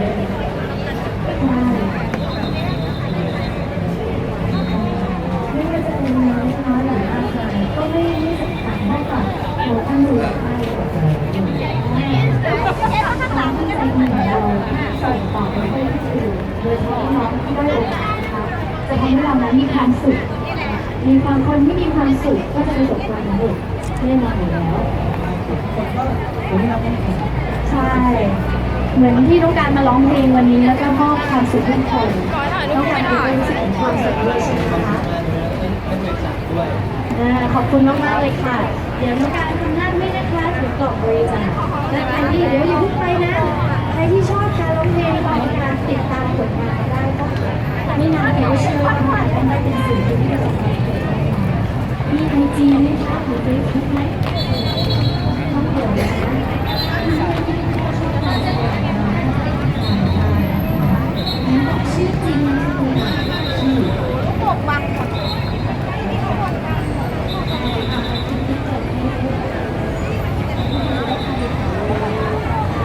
ใช่ไม่ว่าจะเป็นน้อยน้อยหรือมากเลยก็ไม่ไม่สำคัญเท่ากับเราตั้งใจให้ความตั้งใจของเราส่งต่อไปให้คนอื่นโดยเฉพาะน้องที่ได้โอกาสนะคะจะทำให้เรานั้นมีความสุข มีความคนที่มีความสุขก็จะประสบความสำเร็จแน่นอนอยู่แล้วใช่ เหมือนที่ต้องการมาร้องเพลงวันนี้แล้วก็มอบความสุขให้ทุกคนต้องการเป็นรู้สึกของความสุขด้วยใช่ไหมคะขอบคุณมากๆเลยค่ะ เดี๋ยวต้องการทำหน้าไม่นะคะถือกล่องบริจาคและใครที่เดี๋ยวอย่าเพิ่งไปนะใครที่ชอบการร้องเพลงต้องการติดตามผลงานได้ก็ไม่นานเดี๋ยวเชื่อว่าต้องได้เป็นสิ่งที่ประสบความสำเร็จมีไอจีไหมคะหรือเฟซ